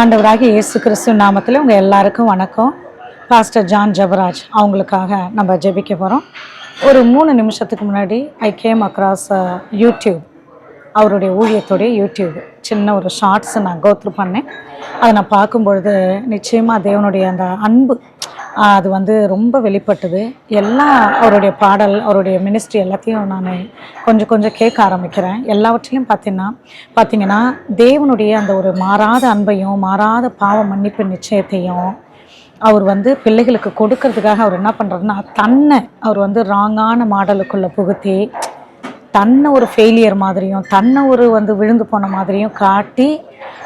ஆண்டவராக இயேசு கிறிஸ்து நாமத்தில் உங்கள் எல்லாருக்கும் வணக்கம். பாஸ்டர் ஜான் ஜபராஜ் அவங்களுக்காக நம்ம ஜெபிக்க போகிறோம் ஒரு மூணு நிமிஷத்துக்கு முன்னாடி ஐ கேம் அக்ராஸ் யூடியூப் அவருடைய ஊழியத்துடைய யூடியூப் சின்ன ஒரு ஷார்ட்ஸை நான் கோத்ரூ பண்ணேன். அதை நான் பார்க்கும்பொழுது நிச்சயமாக தேவனுடைய அந்த அன்பு அது வந்து ரொம்ப வெளிப்பட்டது. எல்லாம் அவருடைய பாடல் அவருடைய மினிஸ்ட்ரி எல்லாத்தையும் நான் கொஞ்சம் கொஞ்சம் கேட்க ஆரம்பிக்கிறேன். எல்லாவற்றையும் பார்த்தீங்கன்னா பார்த்தீங்கன்னா தேவனுடைய அந்த ஒரு மாறாத அன்பையும் மாறாத பாவ மன்னிப்பு நிச்சயத்தையும் அவர் வந்து பிள்ளைகளுக்கு கொடுக்கறதுக்காக அவர் என்ன பண்ணுறாருன்னா தன்னை அவர் வந்து ராங்கான மாடலுக்குள்ளே புகுத்தி தன்னை ஒரு ஃபெயிலியர் மாதிரியும் தன்னை ஒரு வந்து விழுந்து போன மாதிரியும் காட்டி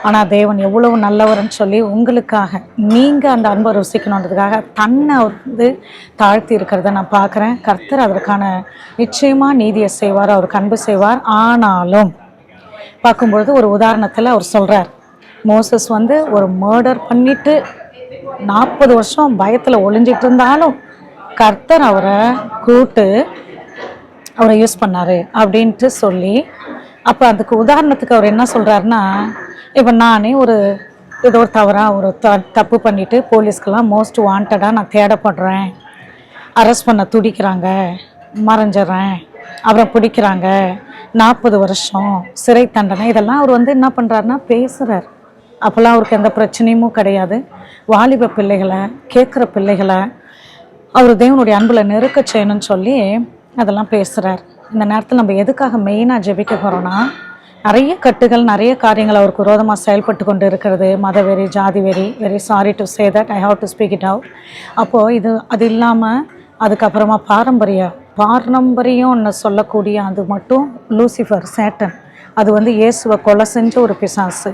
ஆனால் தேவன் எவ்வளவு நல்லவர்னு சொல்லி உங்களுக்காக நீங்கள் அந்த அன்பை ருசிக்கணுன்றதுக்காக தன்னை அவர் வந்து தாழ்த்தி இருக்கிறத நான் பார்க்குறேன். கர்த்தர் அதற்கான நிச்சயமாக நீதியை செய்வார் அவருக்கு அன்பு செய்வார். ஆனாலும் பார்க்கும்பொழுது ஒரு உதாரணத்தில் அவர் சொல்கிறார் மோசஸ் வந்து ஒரு மர்டர் பண்ணிட்டு நாற்பது வருஷம் பயத்தில் ஒளிஞ்சிட்டு இருந்தாலும் கர்த்தர் அவரை கூட்டு அவரை யூஸ் பண்ணாரு அப்படின்ட்டு சொல்லி அப்போ அதுக்கு உதாரணத்துக்கு அவர் என்ன சொல்கிறாருன்னா இப்போ நானே ஒரு ஏதோ ஒரு தவறாக ஒரு த தப்பு பண்ணிவிட்டு போலீஸ்க்கெல்லாம் மோஸ்ட் வாண்டடாக நான் தேடப்படுறேன். அரெஸ்ட் பண்ண துடிக்கிறாங்க மறைஞ்சிட்றேன் அப்புறம் பிடிக்கிறாங்க நாற்பது வருஷம் சிறை தண்டனை இதெல்லாம் அவர் வந்து என்ன பண்ணுறாருன்னா பேசுகிறார் அப்போல்லாம் அவருக்கு எந்த பிரச்சனையும் கிடையாது. வாலிப பிள்ளைகளை கேட்குற பிள்ளைகளை அவர் தேவனுடைய அன்பில் நெருக்க செய்யணும்னு சொல்லி அதெல்லாம் பேசுகிறார் இந்த நேரத்தில் நம்ம எதுக்காக மெயினாக ஜெபிக்க போகிறோன்னா நிறைய கட்டுகள் நிறைய காரியங்கள் அவருக்கு விரோதமாக செயல்பட்டு கொண்டு இருக்கிறது. மதவெறி ஜாதி வெறி very sorry to say that I have to speak it out அப்போது இது அது இல்லாமல் அதுக்கப்புறமா பாரம்பரியம் பாரம்பரியம்னு சொல்லக்கூடிய அது மட்டும் லூசிஃபர் சேட்டன் அது வந்து இயேசுவை கொலை செஞ்ச ஒரு பிசாசு.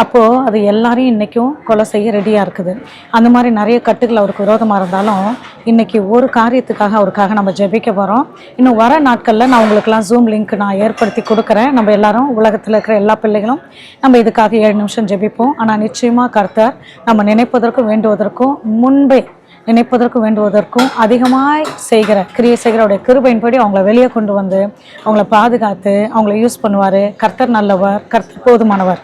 அப்போது அது எல்லாரையும் இன்றைக்கும் கொலை செய்ய ரெடியாக இருக்குது. அந்த மாதிரி நிறைய கட்டுகள் அவருக்கு விரோதமாக இருந்தாலும் இன்றைக்கி ஒரு காரியத்துக்காக அவருக்காக நம்ம ஜெபிக்க போகிறோம் இன்னும் வர நாட்களில் நான் உங்களுக்கெல்லாம் ஜூம் லிங்க் நான் ஏற்படுத்தி கொடுக்குறேன். நம்ம எல்லாரும் உலகத்தில் இருக்கிற எல்லா பிள்ளைகளும் நம்ம இதுக்காக ஏழு நிமிஷம் ஜெபிப்போம். ஆனால் நிச்சயமாக கர்த்தர் நம்ம நினைப்பதற்கும் வேண்டுவதற்கும் முன்பே நினைப்பதற்கும் வேண்டுவதற்கும் அதிகமாக செய்கிற கிரியை செய்கிறவுடைய கிருபையின்படி அவங்கள வெளியே கொண்டு வந்து அவங்கள பாதுகாத்து அவங்கள யூஸ் பண்ணுவார். கர்த்தர் நல்லவர் கர்த்தர் போதுமானவர்.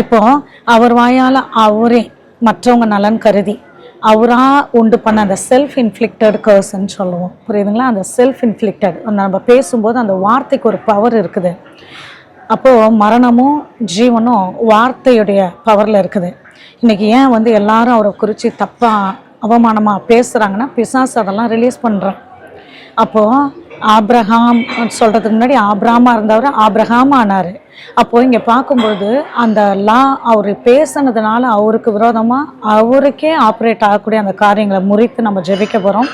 இப்போ அவர் வாயால் அவரே மற்றவங்க நலன் கருதி அவராக உண்டு பண்ண அந்த செல்ஃப் இன்ஃப்ளிக்டட் கர்ஸ்ன்னு சொல்லுவோம். புரியுதுங்களா? அந்த செல்ஃப் இன்ஃப்ளிக்டட் அந்த நம்ம பேசும்போது அந்த வார்த்தைக்கு ஒரு பவர் இருக்குது. அப்போது மரணமும் ஜீவனும் வார்த்தையுடைய பவரில் இருக்குது. இன்றைக்கி ஏன் வந்து எல்லாரும் அவரை குறித்து தப்பாக அவமானமாக பேசுகிறாங்கன்னா பிசாஸ் அதெல்லாம் ரிலீஸ் பண்ணுறேன் அப்போது ஆப்ரஹாம் சொல்கிறதுக்கு முன்னாடி ஆப்ராமா இருந்தவர் ஆப்ரஹாம் ஆனார். அப்போது இங்கே பார்க்கும்போது அந்த லா அவர் பேசுனதுனால அவருக்கு விரோதமாக அவருக்கே ஆப்ரேட் ஆகக்கூடிய அந்த காரியங்களை முறித்து நம்ம ஜெபிக்க போகிறோம்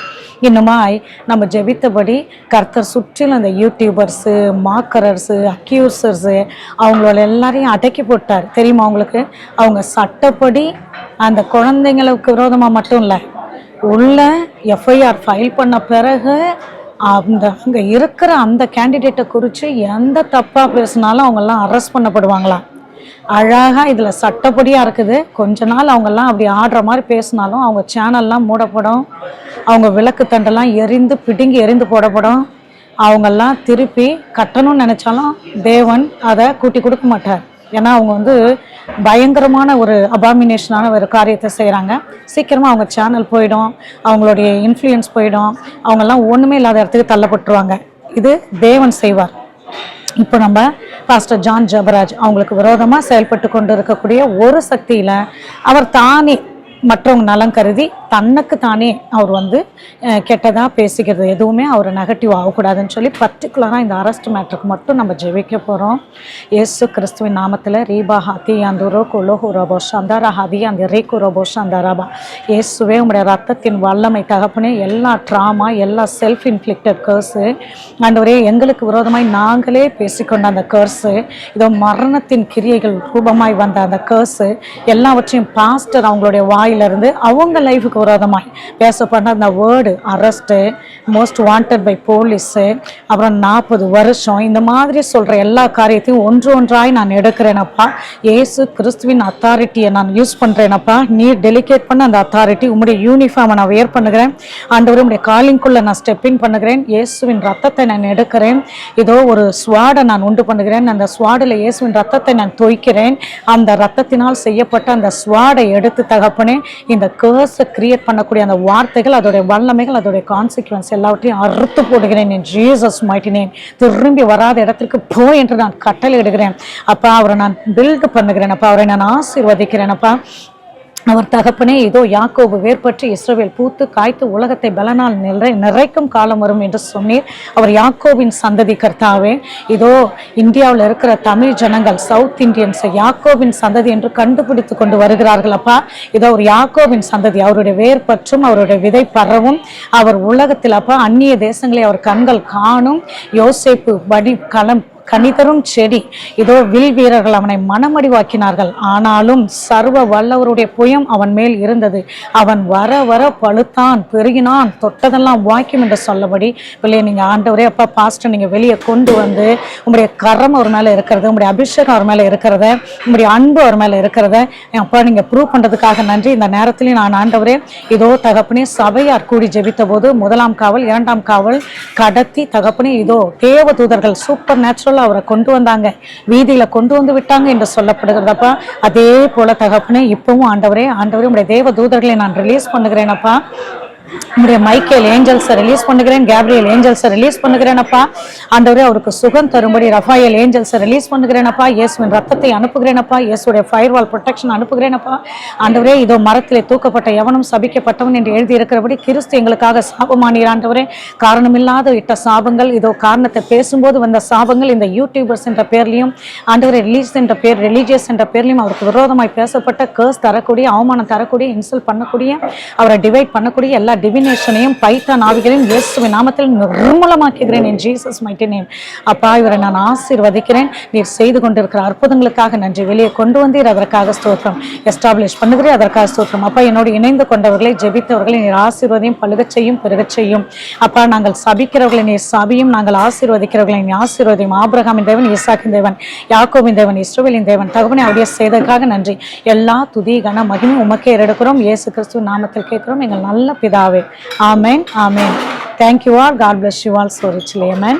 இன்னுமாய் நம்ம ஜெபித்தபடி கர்த்தர் சுற்றிலும் அந்த யூடியூபர்ஸு மாக்கரர்ஸு அக்யூசர்ஸு அவங்களோட எல்லாரையும் அடக்கி போட்டார். தெரியுமா அவங்களுக்கு அவங்க சட்டப்படி அந்த குழந்தைங்களுக்கு விரோதமாக மட்டும் இல்லை உள்ள எஃப்ஐஆர் ஃபைல் பண்ண பிறகு அந்த அங்கே இருக்கிற அந்த கேண்டிடேட்டை குறித்து எந்த தப்பாக பேசினாலும் அவங்கெல்லாம் அரெஸ்ட் பண்ணப்படுவாங்களாம். அழகாக இதில் சட்டப்படியாக இருக்குது. கொஞ்ச நாள் அவங்கெல்லாம் அப்படி ஆடுற மாதிரி பேசினாலும் அவங்க சேனல்லாம் மூடப்படும். அவங்க விளக்கு தண்டெல்லாம் எரிந்து பிடுங்கி எரிந்து போடப்படும். அவங்கெல்லாம் திருப்பி கட்டணும்னு நினச்சாலும் தேவன் அதை கூட்டி கொடுக்க மாட்டார். ஏன்னா அவங்க வந்து பயங்கரமான ஒரு அபாமினேஷனான ஒரு காரியத்தை செய்கிறாங்க சீக்கிரமாக அவங்க சேனல் போயிடும் அவங்களுடைய இன்ஃப்ளூயன்ஸ் போயிடும் அவங்கெல்லாம் ஒன்றுமே இல்லாத இடத்துக்கு தள்ளப்பட்டுருவாங்க. இது தேவன் செய்வார். இப்போ நம்ம பாஸ்டர் ஜான் ஜபராஜ் அவங்களுக்கு விரோதமாக செயல்பட்டு கொண்டு இருக்கக்கூடிய ஒரு சக்தியில் அவர் தானே மற்றவங்க நலம் கருதி தன்னுக்கு தானே அவர் வந்து கெட்டதாக பேசிக்கிறது. எதுவுமே அவர் நெகட்டிவ் ஆகக்கூடாதுன்னு சொல்லி பர்டிகுலராக இந்த அரெஸ்ட் மேட்ருக்கு மட்டும் நம்ம ஜெபிக்க போகிறோம் இயேசு கிறிஸ்துவின் நாமத்தில் ரீபா ஹாத்தி அந்த ரோகோ லோஹோ ரோபோ சந்தாரா ஹதி அந்த ரேக்கு ரோபோ சந்தாராபா இயேசுவே உங்களுடைய ரத்தத்தின் வல்லமை தகப்புனே எல்லா ட்ராமா எல்லா செல்ஃப் இன்ஃப்ளிக்டட் கர்ஸு ஆண்டவரே எங்களுக்கு விரோதமாய் நாங்களே பேசிக்கொண்ட அந்த கர்ஸு இதோ மரணத்தின் கிரியைகள் ரூபமாய் வந்த அந்த கர்ஸு எல்லாவற்றையும் பாஸ்டர் அவங்களுடைய வாயிலிருந்து அவங்க லைஃபுக்கு விரோதமாய் பேசப்பட்ட அந்த word arrest most wanted by police அப்புறம் நாற்பது வருஷம் இந்த மாதிரி சொல்கிற எல்லா காரியத்தையும் ஒன்று ஒன்றாய் நான் எடுக்கிறேனப்பா. ஏசு கிறிஸ்துவின் அத்தாரிட்டியை நான் யூஸ் பண்ணுறேனப்பா நீ டெலிகேட் பண்ண அந்த அத்தாரிட்டி உங்களுடைய யூனிஃபார்மை நான் வேர் பண்ணுகிறேன். ஆண்டவர் உம்முடைய காலிங்குள்ளே நான் ஸ்டெப் இன் பண்ணுகிறேன். இயேசுவின் ரத்தத்தை நான் எடுக்கிறேன். ஏதோ ஒரு ஸ்வாடை நான் உண்டு பண்ணுகிறேன். அந்த ஸ்வாடில் இயேசுவின் ரத்தத்தை நான் தொய்க்கிறேன் அந்த ரத்தத்தினால் செய்யப்பட்ட அந்த ஸ்வாடை எடுத்து தகப்பனே இந்த கேர்ஸை கிரியேட் பண்ணக்கூடிய அந்த வார்த்தைகள் அதோடைய வல்லமைகள் அதோடைய கான்சிக்வன்ஸ் எல்லாவற்றையும் அறுத்து போடுகிறேன் என் ஜீசஸ் மாட்டினேன் திரும்பி வராத இடத்திற்கு போ என்று நான் கட்டளை இடுகிறேன். அப்பா அவரை நான் பில்டு பண்ணுகிறேன். அப்பா அவரை நான் ஆசீர்வதிக்கிறேன். அப்பா அவர் தகப்பனே இதோ யாக்கோபு வேர்பற்றி இஸ்ரவேல் பூத்து காய்த்து உலகத்தை பலனால் நிறை நிறைக்கும் காலம் வரும் என்று சொன்னீர். அவர் யாக்கோவின் சந்ததி கர்த்தாவே. இதோ இந்தியாவில் இருக்கிற தமிழ் ஜனங்கள் சவுத் இந்தியன்ஸை யாக்கோவின் சந்ததி என்று கண்டுபிடித்து கொண்டு வருகிறார்கள் அப்பா. இதோ ஒரு யாக்கோவின் சந்ததி. அவருடைய வேர்பற்றும் அவருடைய விதை பரவும். அவர் உலகத்தில் அப்பா அந்நிய தேசங்களை அவர் கண்கள் காணும். யோசிப்பு வடி களம் கனிதரும் செடி. இதோ வில் வீரர்கள் அவனை மனமடிவாக்கினார்கள். ஆனாலும் சர்வ வல்லவருடைய புயம் அவன் மேல் இருந்தது. அவன் வர வர பழுத்தான் பெருகினான் தொட்டதெல்லாம் வாய்க்கும் என்று சொல்லபடி பிள்ளைய நீங்கள் ஆண்டவரே அப்பா பாஸ்டர் நீங்கள் வெளியே கொண்டு வந்து உங்களுடைய கரம் அவர் மேலே இருக்கிறது உங்களுடைய அபிஷேகம் அவர் மேலே இருக்கிறத உங்களுடைய அன்பு அவர் மேலே இருக்கிறத. அப்பா நீங்கள் ப்ரூவ் பண்ணுறதுக்காக நன்றி. இந்த நேரத்திலையும் நான் ஆண்டவரே இதோ தகப்பனே சபையார் கூடி ஜெபித்த போது முதலாம் காவல் இரண்டாம் காவல் கடத்தி தகப்பனே இதோ தேவ தூதர்கள் சூப்பர் மக்கள் அவரை கொண்டு வந்தாங்க. வீதியில கொண்டு வந்து விட்டாங்க என்று சொல்லப்படுகிறதப்பா. அதே போல தகப்பனே இப்பவும் ஆண்டவரே ஆண்டவரே உங்களுடைய தேவ தூதர்களை நான் ரிலீஸ் பண்ணுகிறேனப்பா. உங்களுடைய மைக்கேல் ஏஞ்சல்ஸை ரிலீஸ் பண்ணுகிறேன் கேப்ரியல் ஏஞ்சல்ஸை ரிலீஸ் பண்ணுகிறேனப்பா. ஆண்டவரே அவருக்கு சுகம் தரும்படி ரஃபாயல் ஏஞ்சல்ஸை ரிலீஸ் பண்ணுகிறேனப்பா. இயேசுவின் ரத்தத்தை அனுப்புகிறேனப்பா. இயேசுடைய ஃபயர்வால் ப்ரொடெக்ஷன் அனுப்புகிறேனப்பா. ஆண்டவரே இதோ மரத்திலே தூக்கப்பட்ட எவனும் சபிக்கப்பட்டவன் என்று எழுதியிருக்கிறபடி கிறிஸ்து எங்களுக்காக சாபமானீர் ஆண்டவரே. காரணமில்லாத இட்ட சாபங்கள் இதோ காரணத்தை பேசும்போது வந்த சாபங்கள் இந்த யூடியூபர்ஸ் என்ற பேர்லையும் ஆண்டவரை ரிலீஸ் என்ற பேர் ரிலீஜியஸ் என்ற பேர்லையும் அவருக்கு விரோதமாய் பேசப்பட்ட கேர்ஸ் தரக்கூடிய அவமானம் தரக்கூடிய இன்சல்ட் பண்ணக்கூடிய அவரை டிவைட் பண்ணக்கூடிய எல்லா டிவினேஷனையும் பைத்தான் ஆவிகளையும் இயேசுவை நாமத்தில் நிர்மூலமாக்குகிறேன் என் ஜீசஸ் மைட்டி நேம் அப்பா இவரை நான் ஆசீர்வதிக்கிறேன். நீர் செய்து கொண்டிருக்கிற அற்புதங்களுக்காக நன்றி. வெளியே கொண்டு வந்தீர். அதற்காக ஸ்தோத்திரம். எஸ்டாப்ளிஷ் பண்ணுகிறேன் அதற்காக ஸ்தோத்திரம். அப்பா என்னோடு இணைந்து கொண்டவர்களை ஜெபித்தவர்களை நீர் ஆசீர்வதையும் பழுகச் செய்யும் பெருகச் செய்யும். அப்பா நாங்கள் சபிக்கிறவர்களை நீர் சபியும் நாங்கள் ஆசீர்வதிக்கிறவர்களை நீ ஆசீர்வதியும். ஆபிரகாமின் தேவன் ஈசாக்கின் தேவன் யாக்கோவின் தேவன் இஸ்ரோவேலின் தேவன் தகவனை அவருடைய செய்ததற்காக நன்றி. எல்லா துதி கன மகிமும் உமக்கே எடுக்கிறோம் இயேசு கிறிஸ்து நாமத்தில் கேட்கிறோம். எங்கள் நல்ல பிதா കർത്താവെ amen amen thank you R God bless you all so richly amen